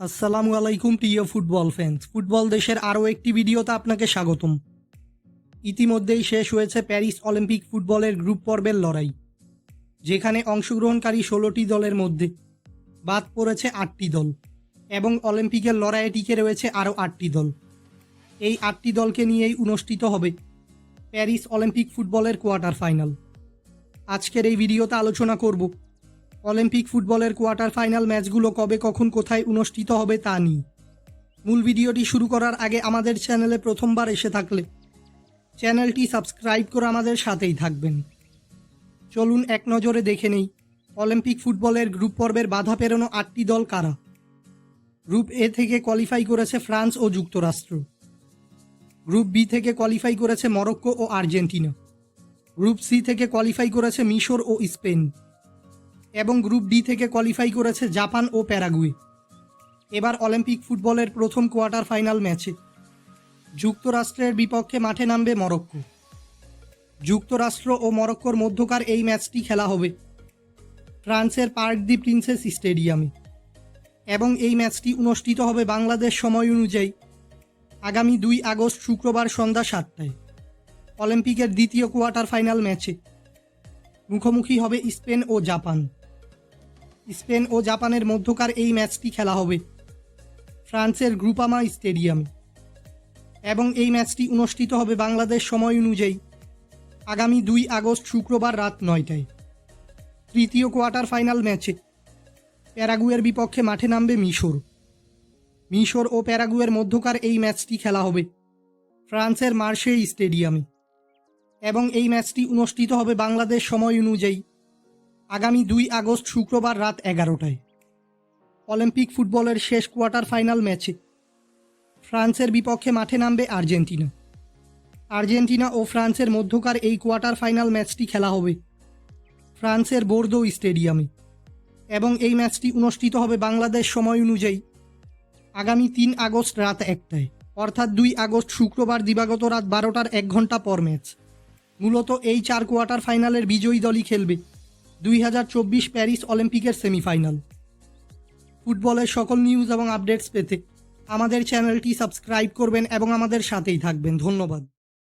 আসসালামু আলাইকুম, প্রিয় ফুটবল ফ্যান্স ফুটবল দেশের আরও একটি ভিডিওতে আপনাকে স্বাগতম। ইতিমধ্যেই শেষ হয়েছে প্যারিস অলিম্পিক ফুটবলের গ্রুপ পর্বের লড়াই, যেখানে অংশগ্রহণকারী ষোলোটি দলের মধ্যে বাদ পড়েছে আটটি দল এবং অলিম্পিকের লড়াইয়ে টিকে রয়েছে আরও আটটি দল। এই আটটি দলকে নিয়েই অনুষ্ঠিত হবে প্যারিস অলিম্পিক ফুটবলের কোয়ার্টার ফাইনাল। আজকের এই ভিডিওতে আলোচনা করব অলিম্পিক ফুটবলের কোয়ার্টার ফাইনাল ম্যাচগুলো কবে, কখন, কোথায় অনুষ্ঠিত হবে তা নিয়ে। মূল ভিডিওটি শুরু করার আগে আমাদের চ্যানেলে প্রথমবার এসে থাকলে চ্যানেলটি সাবস্ক্রাইব করে আমাদের সাথেই থাকবেন। চলুন এক নজরে দেখে নেই, অলিম্পিক ফুটবলের গ্রুপ পর্বের বাধা পেরোনো আটটি দল কারা? গ্রুপ এ থেকে কোয়ালিফাই করেছে ফ্রান্স ও যুক্তরাষ্ট্র। গ্রুপ বি থেকে কোয়ালিফাই করেছে মরক্কো ও আর্জেন্টিনা। গ্রুপ সি থেকে কোয়ালিফাই করেছে মিশর ও স্পেন। এবং গ্রুপ ডি থেকে কোয়ালিফাই করেছে জাপান ও প্যারাগুয়ে। এবার অলিম্পিক ফুটবলের প্রথম কোয়ার্টার ফাইনাল ম্যাচে। যুক্তরাষ্ট্রের বিপক্ষে মাঠে নামবে মরক্কো। যুক্তরাষ্ট্র ও মরক্কোর মধ্যকার এই ম্যাচটি খেলা হবে ফ্রান্সের পার্ক দি প্রিন্সেস স্টেডিয়ামে। এবং এই ম্যাচটি অনুষ্ঠিত হবে বাংলাদেশ সময় অনুযায়ী আগামী দুই আগস্ট শুক্রবার সন্ধ্যা সাতটায়। অলিম্পিকের দ্বিতীয় কোয়ার্টার ফাইনাল ম্যাচে। মুখোমুখি হবে স্পেন ও জাপান। স্পেন ও জাপানের মধ্যকার এই ম্যাচটি খেলা হবে। ফ্রান্সের গ্রুপামা স্টেডিয়ামে। এবং এই ম্যাচটি অনুষ্ঠিত হবে বাংলাদেশ সময় অনুযায়ী আগামী দুই আগস্ট শুক্রবার রাত নয়টায়। তৃতীয় কোয়ার্টার ফাইনাল ম্যাচে প্যারাগুয়ের বিপক্ষে মাঠে নামবে মিশর। মিশর ও প্যারাগুয়ের মধ্যকার এই ম্যাচটি খেলা হবে ফ্রান্সের মার্শে স্টেডিয়ামে। এবং এই ম্যাচটি অনুষ্ঠিত হবে বাংলাদেশ সময় অনুযায়ী আগামী দুই আগস্ট শুক্রবার রাত এগারোটায়। অলিম্পিক ফুটবলের শেষ কোয়ার্টার ফাইনাল ম্যাচে ফ্রান্সের বিপক্ষে মাঠে নামবে আর্জেন্টিনা। আর্জেন্টিনা ও ফ্রান্সের মধ্যকার এই কোয়ার্টার ফাইনাল ম্যাচটি খেলা হবে ফ্রান্সের বোর্দো স্টেডিয়ামে এবং এই ম্যাচটি অনুষ্ঠিত হবে বাংলাদেশ সময় অনুযায়ী আগামী তিন আগস্ট রাত একটায়। অর্থাৎ দুই আগস্ট শুক্রবার দিবাগত রাত বারোটার এক ঘণ্টা পর ম্যাচ। মূলত এই চার কোয়ার্টার ফাইনালের বিজয়ী দলই খেলবে। দুই হাজার চব্বিশ প্যারিস অলিম্পিকের সেমিফাইনাল। ফুটবলের সকল নিউজ এবং আপডেটস পেতে আমাদের চ্যানেলটি সাবস্ক্রাইব করবেন এবং আমাদের সাথেই থাকবেন। ধন্যবাদ।